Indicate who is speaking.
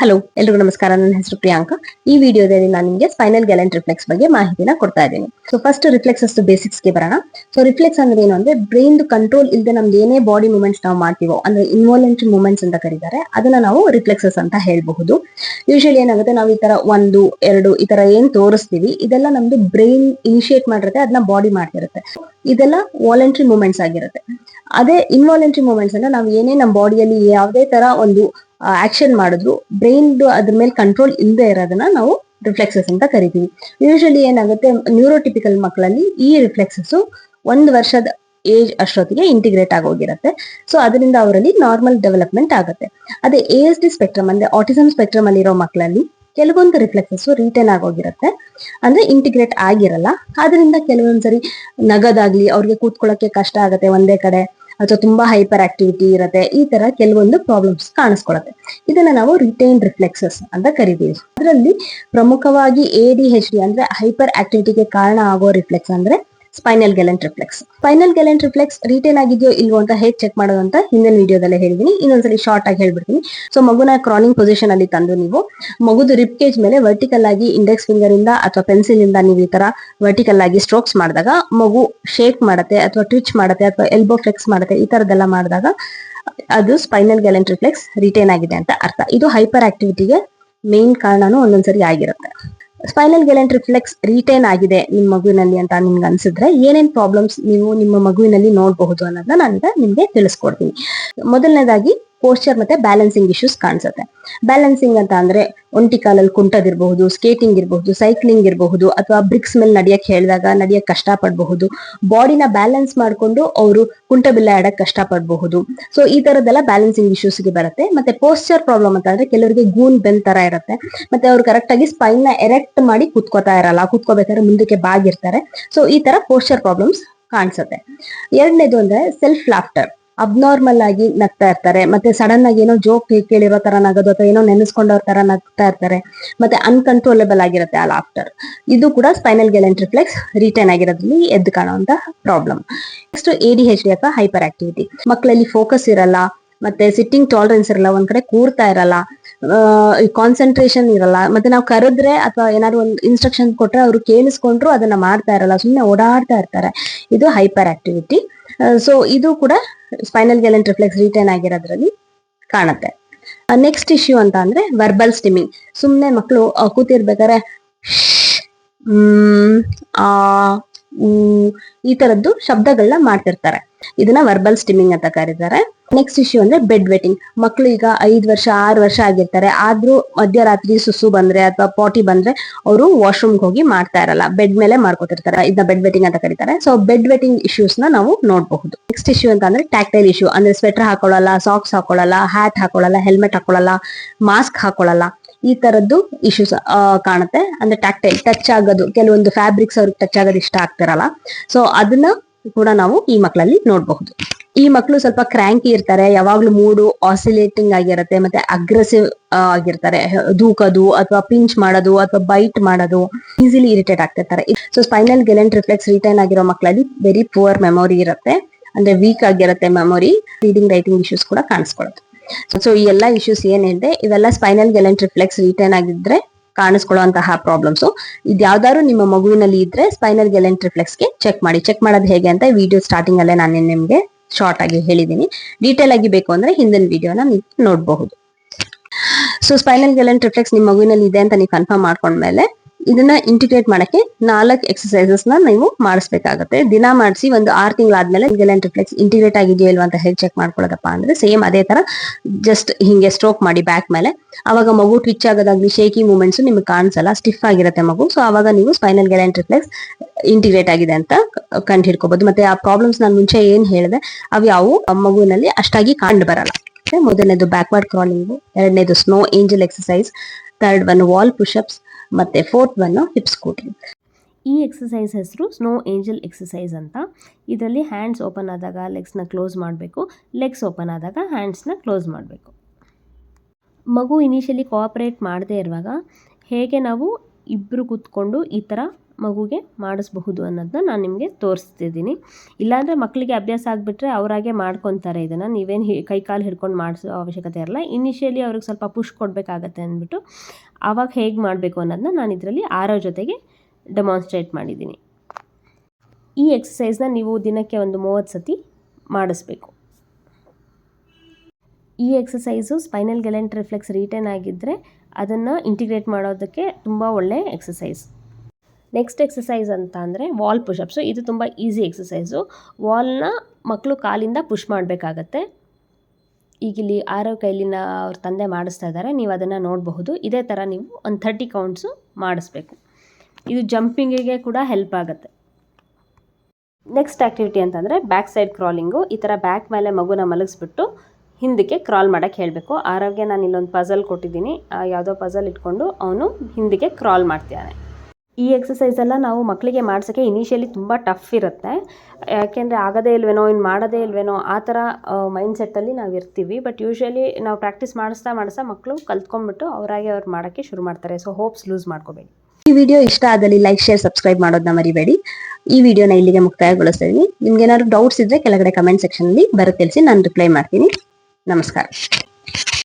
Speaker 1: Hello ಎಲ್ರಿಗೂ ನಮಸ್ಕಾರ. ನನ್ನ ಹೆಸರು ಪ್ರಿಯಾಂಕಾ. ಈ ವಿಡಿಯೋದಲ್ಲಿ ನಾನು ನಿಮಗೆ ಸ್ಪೈನಲ್ ಗ್ಯಾಲೆಂಟ್ ರಿಫ್ಲೆಕ್ಸ್ ಬಗ್ಗೆ ಮಾಹಿತಿನ ಕೊಡ್ತಾ ಇದ್ದೀನಿ. ಸೊ ಫಸ್ಟ್ ರಿಫ್ಲೆಕ್ಸ್ ಅಷ್ಟು ಬೇಸಿಕ್ಸ್ಗೆ ಬರೋಣ. ಸೊ ರಿಫ್ಲೆಕ್ಸ್ ಅಂದ್ರೆ ಏನು ಅಂದ್ರೆ ಬ್ರೈನ್ ಕಂಟ್ರೋಲ್ ಇಲ್ಲದೆ ನಮ್ದು ಏನೇ ಬಾಡಿ ಮೂವ್ಮೆಂಟ್ಸ್ ನಾವು ಮಾಡ್ತೀವೋ, ಅಂದ್ರೆ ಇನ್ವಾಲೆಂಟ್ರಿ ಮೂವ್ಮೆಂಟ್ಸ್ ಅಂತ ಕರೀತಾರೆ, ಅದನ್ನ ನಾವು ರಿಫ್ಲೆಕ್ಸಸ್ ಅಂತ ಹೇಳಬಹುದು. ಯೂಶಲಿ ಏನಾಗುತ್ತೆ, ನಾವು ಈ ತರ ಒಂದು, ಎರಡು, ಈ ತರ ಏನ್ ತೋರಿಸ್ತೀವಿ, ಇದೆಲ್ಲ ನಮ್ದು ಬ್ರೈನ್ ಇನಿಶಿಯೇಟ್ ಮಾಡಿರುತ್ತೆ ಅದನ್ನ ಬಾಡಿ ಮಾಡ್ತಿರುತ್ತೆ. ಇದೆಲ್ಲ ವಾಲಂಟ್ರಿ ಮೂವ್ಮೆಂಟ್ಸ್ ಆಗಿರುತ್ತೆ. ಅದೇ ಇನ್ವಾಲೆಂಟ್ರಿ ಮೂವ್ಮೆಂಟ್ಸ್ ಅಂದ್ರೆ ನಾವು ಏನೇ ನಮ್ಮ ಬಾಡಿಯಲ್ಲಿ ಯಾವುದೇ ತರ ಒಂದು ಆಕ್ಷನ್ ಮಾಡಿದ್ರು. ಬ್ರೈನ್ ಅದ್ರ ಮೇಲೆ ಕಂಟ್ರೋಲ್ ಇಲ್ಲದೆ ಇರೋದನ್ನ ನಾವು ರಿಫ್ಲೆಕ್ಸಸ್ ಅಂತ ಕರಿತೀವಿ. ಯೂಶಲಿ ಏನಾಗುತ್ತೆ ನ್ಯೂರೋಟಿಪಿಕಲ್ ಮಕ್ಕಳಲ್ಲಿ ಈ ರಿಫ್ಲೆಕ್ಸಸ್ ಒಂದು ವರ್ಷದ ಏಜ್ ಅಷ್ಟೊತ್ತಿಗೆ ಇಂಟಿಗ್ರೇಟ್ ಆಗೋಗಿರುತ್ತೆ. ಸೊ ಅದರಿಂದ ಅವರಲ್ಲಿ ನಾರ್ಮಲ್ ಡೆವಲಪ್ಮೆಂಟ್ ಆಗುತ್ತೆ. ಅದೇ ಎ ಎಸ್ ಡಿ ಸ್ಪೆಕ್ಟ್ರಮ್ ಅಂದ್ರೆ ಆಟಿಸಮ್ ಸ್ಪೆಕ್ಟ್ರಮ್ ಅಲ್ಲಿರೋ ಮಕ್ಕಳಲ್ಲಿ ಕೆಲವೊಂದು ರಿಫ್ಲೆಕ್ಸಸ್ ರಿಟರ್ನ್ ಆಗೋಗಿರುತ್ತೆ. ಅಂದ್ರೆ ಇಂಟಿಗ್ರೇಟ್ ಆಗಿರಲ್ಲ. ಅದರಿಂದ ಕೆಲವೊಂದ್ಸರಿ ನಗದಾಗ್ಲಿ, ಅವ್ರಿಗೆ ಕೂತ್ಕೊಳ್ಳೋಕೆ ಕಷ್ಟ ಆಗುತ್ತೆ ಒಂದೇ ಕಡೆ. ಅಥವಾ ತುಂಬಾ ಹೈಪರ್ ಆಕ್ಟಿವಿಟಿ ಇರುತ್ತೆ, ಈ ತರ ಕೆಲವೊಂದು ಪ್ರಾಬ್ಲಮ್ಸ್ ಕಾಣಿಸ್ಕೊಳತ್ತೆ. ಇದನ್ನ ನಾವು ರಿಟೈನ್ ರಿಫ್ಲೆಕ್ಸಸ್ ಅಂತ ಕರಿತೀವಿ. ಅದರಲ್ಲಿ ಪ್ರಮುಖವಾಗಿ ಎ ಡಿ ಹೆಚ್ ಡಿ ಅಂದ್ರೆ ಹೈಪರ್ ಆಕ್ಟಿವಿಟಿಗೆ ಕಾರಣ ಆಗೋ ರಿಫ್ಲೆಕ್ಸ್ ಅಂದ್ರೆ spinal galant reflex spinal galant reflex retain ಆಗಿದೆಯೋ ಇಲ್ವೋ ಅಂತ ಹೇಗೆ ಚೆಕ್ ಮಾಡೋದು ಅಂತ ಹಿಂದಿನ ವಿಡಿಯೋದಲ್ಲೇ ಹೇಳಿದೀನಿ. ಇನ್ನೊಂದ್ಸಲಿ ಶಾರ್ಟ್ ಆಗಿ ಹೇಳ್ಬಿಡ್ತೀನಿ. ಸೊ ಮಗುನ ಕ್ರಾನಿಂಗ್ ಪೊಸಿಷನ್ ಅಲ್ಲಿ ತಂದು ನೀವು, ಮಗುದು ರಿಪ್ ಕೇಜ್ ಮೇಲೆ ವರ್ಟಿಕಲ್ ಆಗಿ ಇಂಡೆಕ್ಸ್ ಫಿಂಗರ್ ಇಂದ ಅಥವಾ ಪೆನ್ಸಿಲ್ ಇಂದ ನೀವು ಈ ತರ ವರ್ಟಿಕಲ್ ಆಗಿ ಸ್ಟ್ರೋಕ್ಸ್ ಮಾಡಿದಾಗ, ಮಗು ಶೇಕ್ ಮಾಡುತ್ತೆ ಅಥವಾ ಟ್ವಿಚ್ ಮಾಡುತ್ತೆ ಅಥವಾ ಎಲ್ಬೋ ಫ್ಲೆಕ್ಸ್ ಮಾಡುತ್ತೆ, ಈ ತರದೆಲ್ಲ ಮಾಡಿದಾಗ ಅದು ಸ್ಪೈನಲ್ ಗ್ಯಾಲೆಂಟ್ ರಿಫ್ಲೆಕ್ಸ್ ರಿಟೇನ್ ಆಗಿದೆ ಅಂತ ಅರ್ಥ. ಇದು ಹೈಪರ್ ಆಕ್ಟಿವಿಟಿಗೆ ಮೇನ್ ಕಾರಣನೂ ಒಂದೊಂದ್ಸರಿ ಆಗಿರುತ್ತೆ. ಸ್ಪೈನಲ್ ಗ್ಯಾಲೆಂಟ್ ರಿಫ್ಲೆಕ್ಸ್ ರಿಟೈನ್ ಆಗಿದೆ ನಿಮ್ಮ ಮಗುವಿನಲ್ಲಿ ಅಂತ ನಿಮ್ಗೆ ಅನ್ಸಿದ್ರೆ ಏನೇನ್ ಪ್ರಾಬ್ಲಮ್ಸ್ ನೀವು ನಿಮ್ಮ ಮಗುವಿನಲ್ಲಿ ನೋಡಬಹುದು ಅನ್ನೋದನ್ನ ನಾನೀಗ ನಿಮ್ಗೆ ತಿಳಿಸ್ಕೊಡ್ತೀನಿ. ಮೊದಲನೇದಾಗಿ ಪೋಸ್ಚರ್ ಮತ್ತೆ ಬ್ಯಾಲೆನ್ಸಿಂಗ್ ಇಶ್ಯೂಸ್ ಕಾಣಿಸುತ್ತೆ. ಬ್ಯಾಲೆನ್ಸಿಂಗ್ ಅಂತ ಅಂದ್ರೆ ಒಂಟಿ ಕಾಲಲ್ಲಿ ಕುಂಟದಿರಬಹುದು ಸ್ಕೇಟಿಂಗ್ ಇರಬಹುದು ಸೈಕ್ಲಿಂಗ್ ಇರಬಹುದು ಅಥವಾ ಬ್ರಿಕ್ಸ್ ಮೇಲೆ ನಡಿಯಕ್ ಹೇಳಿದಾಗ ನಡಿಯಕ್ ಕಷ್ಟ ಪಡಬಹುದು ಬಾಡಿನ ಬ್ಯಾಲೆನ್ಸ್ ಮಾಡ್ಕೊಂಡು ಅವರು ಕುಂಟ ಬಿಲ್ಲ ಆಡಕ್ ಕಷ್ಟ ಪಡಬಹುದು ಸೊ ಈ ತರದೆಲ್ಲ ಬ್ಯಾಲೆನ್ಸಿಂಗ್ ಇಶ್ಯೂಸ್ಗೆ ಬರುತ್ತೆ. ಮತ್ತೆ ಪೋಸ್ಚರ್ ಪ್ರಾಬ್ಲಮ್ ಅಂತ ಅಂದ್ರೆ ಕೆಲವರಿಗೆ ಗೂನ್ ಬೆನ್ ತರ ಇರುತ್ತೆ. ಮತ್ತೆ ಅವ್ರು ಕರೆಕ್ಟ್ ಆಗಿ ಸ್ಪೈನ್ನ ಎರೆಕ್ಟ್ ಮಾಡಿ ಕುತ್ಕೋತಾ ಇರಲ್ಲ. ಕುತ್ಕೋಬೇಕಾದ್ರೆ ಮುಂದಕ್ಕೆ ಬಾಗಿರ್ತಾರೆ. ಸೊ ಈ ತರ ಪೋಸ್ಚರ್ ಪ್ರಾಬ್ಲಮ್ಸ್ ಕಾಣಿಸುತ್ತೆ. ಎರಡನೇದು ಅಂದ್ರೆ ಸೆಲ್ಫ್ ಲಾಫ್ಟರ್ ಅಬ್ನಾರ್ಮಲ್ ಆಗಿ ನಗ್ತಾ ಇರ್ತಾರೆ. ಮತ್ತೆ ಸಡನ್ ಆಗಿ ಏನೋ ಜೋಕ್ ಕೇಳಿರೋ ತರ ನಗೋದು ಅಥವಾ ಏನೋ ನೆನೆಸ್ಕೊಂಡವ್ರ ತರ ನಗ್ತಾ ಇರ್ತಾರೆ. ಮತ್ತೆ ಅನ್ಕಂಟ್ರೋಲೆಬಲ್ ಆಗಿರುತ್ತೆ ಆ ಲಾಫ್ಟರ್ ಇದು ಕೂಡ ಸ್ಪೈನಲ್ ಗ್ಯಾಲೆಂಟ್ ರಿಫ್ಲೆಕ್ಸ್ ರಿಟೈನ್ ಆಗಿರೋದ್ರಲ್ಲಿ ಎದ್ದು ಕಾಣುವಂತ problem next A D H hyperactivity ಮಕ್ಕಳಲ್ಲಿ ಫೋಕಸ್ ಇರಲ್ಲ, ಮತ್ತೆ ಸಿಟ್ಟಿಂಗ್ ಟಾಲರೆನ್ಸ್ ಇರಲ್ಲ, ಒಂದ್ ಕಡೆ ಕೂರ್ತಾ ಇರಲ್ಲ ಕಾನ್ಸಂಟ್ರೇಷನ್ ಇರಲ್ಲ. ಮತ್ತೆ ನಾವು ಕರೆದ್ರೆ ಅಥವಾ ಏನಾದ್ರು ಒಂದು ಇನ್ಸ್ಟ್ರಕ್ಷನ್ ಕೊಟ್ರೆ ಅವರು ಕೇಳಿಸ್ಕೊಂಡ್ರು ಅದನ್ನ ಮಾಡ್ತಾ ಇರಲ್ಲ. ಸುಮ್ಮನೆ ಓಡಾಡ್ತಾ ಇರ್ತಾರೆ. ಇದು ಹೈಪರ್ ಆಕ್ಟಿವಿಟಿ ಸೊ ಇದು ಕೂಡ ಸ್ಪೈನಲ್ ಗ್ಯಾಲೆಂಟ್ ರಿಫ್ಲೆಕ್ಸ್ ರಿಟೈನ್ ಆಗಿರೋದ್ರಲ್ಲಿ ಕಾಣುತ್ತೆ. ನೆಕ್ಸ್ಟ್ ಇಶ್ಯೂ ಅಂತ ಅಂದ್ರೆ ವರ್ಬಲ್ ಸ್ಟಿಮಿಂಗ್ ಸುಮ್ಮನೆ ಮಕ್ಕಳು ಕೂತಿರ್ಬೇಕಾದ್ರೆ ಆ ಈ ತರದ್ದು ಶಬ್ದಗಳನ್ನ ಮಾಡ್ತಿರ್ತಾರೆ. ಇದನ್ನ ವರ್ಬಲ್ ಸ್ಟಿಮಿಂಗ್ ಅಂತ ಕರೀತಾರೆ. ನೆಕ್ಸ್ಟ್ ಇಶ್ಯೂ ಅಂದ್ರೆ ಬೆಡ್ ವೆಟಿಂಗ್ ಮಕ್ಕಳು ಈಗ ಐದ್ ವರ್ಷ, ಆರು ವರ್ಷ ಆಗಿರ್ತಾರೆ. ಆದ್ರೂ ಮಧ್ಯರಾತ್ರಿ ಸುಸು ಬಂದ್ರೆ ಅಥವಾ ಪಾಟಿ ಬಂದ್ರೆ ಅವರು ವಾಶ್ರೂಮ್ಗೆ ಹೋಗಿ ಮಾಡ್ತಾ ಇರಲ್ಲ. ಬೆಡ್ ಮೇಲೆ ಮಾಡ್ಕೊತಿರ್ತಾರೆ. ಇದನ್ನ ಬೆಡ್ ವೆಟಿಂಗ್ ಅಂತ ಕರೀತಾರೆ. ಸೊ ಬೆಡ್ ವೆಟಿಂಗ್ ಇಶ್ಯೂಸ್ನ ನಾವು ನೋಡಬಹುದು. ನೆಕ್ಸ್ಟ್ ಇಶ್ಯೂ ಅಂತ ಅಂದ್ರೆ ಟ್ಯಾಕ್ಟೈಲ್ ಇಶ್ಯೂ ಅಂದ್ರೆ ಸ್ವೆಟರ್ ಹಾಕೊಳ್ಳಲ್ಲ ಸಾಕ್ಸ್ ಹಾಕೊಳ್ಳಲ್ಲ ಹ್ಯಾಟ್ ಹಾಕೊಳ್ಳಲ್ಲ ಹೆಲ್ಮೆಟ್ ಹಾಕೊಳ್ಳಲ್ಲ ಮಾಸ್ಕ್ ಹಾಕೊಳ್ಳಲ್ಲ. ಈ ತರದ್ದು ಇಶ್ಯೂಸ್ ಕಾಣುತ್ತೆ. ಅಂದ್ರೆ ಟ್ಯಾಕ್ಟೈಲ್ ಟಚ್ ಆಗೋದು. ಕೆಲವೊಂದು ಫ್ಯಾಬ್ರಿಕ್ಸ್ ಅವ್ರಿಗೆ ಟಚ್ ಆಗೋದು ಇಷ್ಟ ಆಗ್ತಿರಲ್ಲ. ಸೊ ಅದನ್ನ ಕೂಡ ನಾವು ಈ ಮಕ್ಕಳಲ್ಲಿ ನೋಡಬಹುದು. ಈ ಮಕ್ಕಳು ಸ್ವಲ್ಪ ಕ್ರ್ಯಾಂಕಿ ಇರ್ತಾರೆ, ಯಾವಾಗ್ಲೂ ಮೂಡು ಆಸಿಲೇಟಿಂಗ್ ಆಗಿರುತ್ತೆ, ಮತ್ತೆ ಅಗ್ರೆಸಿವ್ ಆಗಿರ್ತಾರೆ. ದೂಕೋದು ಅಥವಾ ಪಿಂಚ್ ಮಾಡೋದು ಅಥವಾ ಬೈಟ್ ಮಾಡೋದು easily irritate ಆಗ್ತಿರ್ತಾರೆ. So spinal galant reflex retain ಆಗಿರೋ ಮಕ್ಕಳಲ್ಲಿ ವೆರಿ ಪುವರ್ ಮೆಮೊರಿ ಇರುತ್ತೆ. ಅಂದ್ರೆ ವೀಕ್ ಆಗಿರುತ್ತೆ ಮೆಮೊರಿ ರೀಡಿಂಗ್ ರೈಟಿಂಗ್ ಇಶ್ಯೂಸ್ ಕೂಡ ಕಾಣಿಸ್ಕೊಳ್ಳೋದು ಸೊ ಈ ಎಲ್ಲ ಇಶ್ಯೂಸ್ ಏನ್ ಹೇಳಿದೆ, ಇವೆಲ್ಲ ಸ್ಪೈನಲ್ ಗೆಲೆಂಟ್ ರಿಫ್ಲೆಕ್ಸ್ ರಿಟೈನ್ ಆಗಿದ್ರೆ ಕಾಣಿಸ್ಕೊಳ್ಳುವಂತಹ ಪ್ರಾಬ್ಲಮ್ಸ್ ಇದು ಯಾವ್ದಾದ್ರು ನಿಮ್ಮ ಮಗುವಿನಲ್ಲಿ ಇದ್ರೆ ಸ್ಪೈನಲ್ ಗೆಲೆಂಟ್ ರಿಫ್ಲೆಕ್ಸ್ಗೆ ಚೆಕ್ ಮಾಡಿ. ಚೆಕ್ ಮಾಡೋದು ಹೇಗೆ ಅಂತ ವಿಡಿಯೋ ಸ್ಟಾರ್ಟಿಂಗ್ ಅಲ್ಲೇ ನಾನು ನಿಮ್ಗೆ ಶಾರ್ಟ್ ಆಗಿ ಹೇಳಿದ್ದೀನಿ ಡೀಟೇಲ್ ಆಗಿ ಬೇಕು ಅಂದ್ರೆ ಹಿಂದಿನ ವಿಡಿಯೋನ ನೀವು ನೋಡಬಹುದು. ಸೊ ಸ್ಪೈನಲ್ ಗೆಲೆಂಟ್ ರಿಫ್ಲೆಕ್ಸ್ ನಿಮ್ಮ ಮಗುವಿನಲ್ಲಿ ಇದೆ ಅಂತ ನೀವು ಕನ್ಫರ್ಮ್ ಮಾಡ್ಕೊಂಡ್ಮೇಲೆ ಇದನ್ನ ಇಂಟಿಗ್ರೇಟ್ ಮಾಡಕ್ಕೆ ನಾಲ್ಕು ಎಕ್ಸಸೈಸಸ್ನ ನೀವು ಮಾಡಿಸ್ಬೇಕಾಗುತ್ತೆ. ದಿನ ಮಾಡಿಸಿ ಒಂದು ಆರು ತಿಂಗಳಾದ್ಮೇಲೆ ಗೆಲೆಂಟ್ ರಿಫ್ಲೆಕ್ಸ್ ಇಂಟಿಗ್ರೇಟ್ ಆಗಿದೆಯೋ ಇಲ್ವಾ ಅಂತ ಹೇಗೆ ಚೆಕ್ ಮಾಡ್ಕೊಳ್ಳೋದಪ್ಪ ಅಂದ್ರೆ ಸೇಮ್ ಅದೇ ತರ ಜಸ್ಟ್ ಹಿಂಗೆ ಸ್ಟ್ರೋಕ್ ಮಾಡಿ ಬ್ಯಾಕ್ ಮೇಲೆ. ಅವಾಗ ಮಗು ಟ್ವಿಚ್ ಆಗೋದಾಗ್ಲಿ ಶೇಕಿ ಮೂಮೆಂಟ್ಸ್ ನಿಮ್ಗೆ ಕಾಣಿಸಲ್ಲ ಸ್ಟಿಫ್ ಆಗಿರುತ್ತೆ ಮಗು. ಸೊ ಅವಾಗ ನೀವು ಸ್ಪೈನಲ್ ಗೆಲೆಂಟ್ ರಿಫ್ಲೆಕ್ಸ್ ಇಂಟಿಗ್ರೇಟ್ ಆಗಿದೆ ಅಂತ ಕಂಡು ಹಿಡ್ಕೋಬಹುದು ಮತ್ತೆ ಆ ಪ್ರಾಬ್ಲಮ್ಸ್ ನಾನು ಮುಂಚೆ ಏನ್ ಹೇಳಿದೆ, ಅವು ಯಾವ ಮಗುವಿನಲ್ಲಿ ಅಷ್ಟಾಗಿ ಕಂಡು ಬರಲ್ಲ. ಮೊದಲನೇದು ಬ್ಯಾಕ್ವರ್ಡ್ ಕ್ರಾಲಿಂಗು ಎರಡನೇದು snow angel exercise third one wall pushups ಮತ್ತೆ ಫೋರ್ತ್ ಒನ್ ಹಿಪ್ಸ್ ಸ್ಕೂಟಿಂಗ್
Speaker 2: ಈ ಎಕ್ಸಸೈಸ್ ಹೆಸರು ಸ್ನೋ ಏಂಜಲ್ ಎಕ್ಸಸೈಸ್ ಅಂತ. ಇದರಲ್ಲಿ ಹ್ಯಾಂಡ್ಸ್ ಓಪನ್ ಆದಾಗ ಲೆಗ್ಸ್ನ ಕ್ಲೋಸ್ ಮಾಡಬೇಕು ಲೆಗ್ಸ್ ಓಪನ್ ಆದಾಗ ಹ್ಯಾಂಡ್ಸ್ನ ಕ್ಲೋಸ್ ಮಾಡಬೇಕು. ಮಗು ಇನಿಷಿಯಲಿ ಕೋಆಪ್ರೇಟ್ ಮಾಡದೇ ಇರುವಾಗ ಹೇಗೆ ನಾವು ಇಬ್ಬರು ಕೂತ್ಕೊಂಡು ಈ ಥರ ಮಗುಗೆ ಮಾಡಿಸ್ಬಹುದು ಅನ್ನೋದನ್ನ ನಾನು ನಿಮಗೆ ತೋರಿಸ್ತಿದ್ದೀನಿ. ಇಲ್ಲಾಂದರೆ ಮಕ್ಕಳಿಗೆ ಅಭ್ಯಾಸ ಆಗಿಬಿಟ್ರೆ ಅವರಾಗೆ ಮಾಡ್ಕೊತಾರೆ ಇದನ್ನು. ನೀವೇನು ಕೈ ಕಾಲು ಹಿಡ್ಕೊಂಡು ಮಾಡಿಸೋ ಅವಶ್ಯಕತೆ ಇರಲ್ಲ. ಇನಿಷಿಯಲಿ ಅವ್ರಿಗೆ ಸ್ವಲ್ಪ ಪುಷ್ ಕೊಡಬೇಕಾಗತ್ತೆ ಅಂದ್ಬಿಟ್ಟು ಆವಾಗ ಹೇಗೆ ಮಾಡಬೇಕು ಅನ್ನೋದನ್ನ ನಾನು ಇದರಲ್ಲಿ ಆರೋ ಜೊತೆಗೆ ಡೆಮಾನ್ಸ್ಟ್ರೇಟ್ ಮಾಡಿದ್ದೀನಿ. ಈ ಎಕ್ಸಸೈಸ್ನ ನೀವು ದಿನಕ್ಕೆ ಒಂದು ಮೂವತ್ತು ಸತಿ ಮಾಡಿಸ್ಬೇಕು. ಈ exercise spinal galant reflex retain ಆಗಿದ್ದರೆ ಅದನ್ನು ಇಂಟಿಗ್ರೇಟ್ ಮಾಡೋದಕ್ಕೆ ತುಂಬ ಒಳ್ಳೆಯ ಎಕ್ಸಸೈಸ್ ನೆಕ್ಸ್ಟ್ ಎಕ್ಸಸೈಸ್ ಅಂತ ಅಂದರೆ ವಾಲ್ ಪುಷಪ್ಸು ಇದು ತುಂಬ ಈಸಿ ಎಕ್ಸಸೈಸು ವಾಲ್ನ ಮಕ್ಕಳು ಕಾಲಿಂದ ಪುಷ್ ಮಾಡಬೇಕಾಗತ್ತೆ. ಈಗಿಲ್ಲಿ ಆರೋ ಕೈಲಿನ ಅವ್ರ ತಂದೆ ಮಾಡಿಸ್ತಾ ಇದ್ದಾರೆ. ನೀವು ಅದನ್ನು ನೋಡಬಹುದು. ಇದೇ ಥರ ನೀವು ಒಂದು ಥರ್ಟಿ ಕೌಂಟ್ಸು ಮಾಡಿಸ್ಬೇಕು. ಇದು ಜಂಪಿಂಗಿಗೆ ಕೂಡ ಹೆಲ್ಪ್ ಆಗುತ್ತೆ. ನೆಕ್ಸ್ಟ್ ಆ್ಯಕ್ಟಿವಿಟಿ ಅಂತಂದರೆ ಬ್ಯಾಕ್ ಸೈಡ್ ಕ್ರಾಲಿಂಗು ಈ ಥರ ಬ್ಯಾಕ್ ಮೇಲೆ ಮಗುನ ಮಲಗಿಸ್ಬಿಟ್ಟು ಹಿಂದಕ್ಕೆ ಕ್ರಾಲ್ ಮಾಡೋಕ್ಕೆ ಹೇಳಬೇಕು. ಆರೋಗ್ಯ, ನಾನು ಇಲ್ಲೊಂದು ಪಝಲ್ ಕೊಟ್ಟಿದ್ದೀನಿ. ಯಾವುದೋ ಪಝಲ್ ಇಟ್ಕೊಂಡು ಅವನು ಹಿಂದಕ್ಕೆ ಕ್ರಾಲ್ ಮಾಡ್ತಿದ್ದಾನೆ. ಈ ಎಕ್ಸಸೈಸೆಲ್ಲ ನಾವು ಮಕ್ಕಳಿಗೆ ಮಾಡ್ಸೋಕ್ಕೆ ಇನಿಷಿಯಲಿ ತುಂಬ ಟಫ್ ಇರುತ್ತೆ. ಯಾಕೆಂದರೆ ಆಗದೇ ಇಲ್ವೇನೋ ಇನ್ನು ಮಾಡೋದೇ ಇಲ್ವೇನೋ, ಆ ಥರ ಮೈಂಡ್ ಸೆಟ್ಟಲ್ಲಿ ನಾವು ಇರ್ತೀವಿ. ಬಟ್ ಯೂಶ್ವಲಿ ನಾವು ಪ್ರಾಕ್ಟೀಸ್ ಮಾಡಿಸ್ತಾ ಮಾಡಿಸ್ತಾ ಮಕ್ಕಳು ಕಲ್ತ್ಕೊಂಡ್ಬಿಟ್ಟು ಅವರಾಗೆ ಅವ್ರು ಮಾಡೋಕ್ಕೆ ಶುರು ಮಾಡ್ತಾರೆ. ಸೊ ಹೋಪ್ಸ್ ಲೂಸ್ ಮಾಡ್ಕೋಬೇಡಿ.
Speaker 1: ಈ ವಿಡಿಯೋ ಇಷ್ಟ ಆದಲ್ಲಿ ಲೈಕ್ ಶೇರ್ ಸಬ್ಸ್ಕ್ರೈಬ್ ಮಾಡೋದನ್ನ ಮರಿಬೇಡಿ. ಈ ವಿಡಿಯೋನ ಇಲ್ಲಿಗೆ ಮುಕ್ತಾಯಗೊಳಿಸ್ತೀನಿ. ನಿಮ್ಗೆ ಏನಾದ್ರು ಡೌಟ್ಸ್ ಇದ್ರೆ ಕೆಳಗಡೆ ಕಮೆಂಟ್ ಸೆಕ್ಷನ್ ಅಲ್ಲಿ ಬರುತ್ತೆ ತಿಳಿಸಿ ನಾನು ರಿಪ್ಲೈ ಮಾಡ್ತೀನಿ. ನಮಸ್ಕಾರ.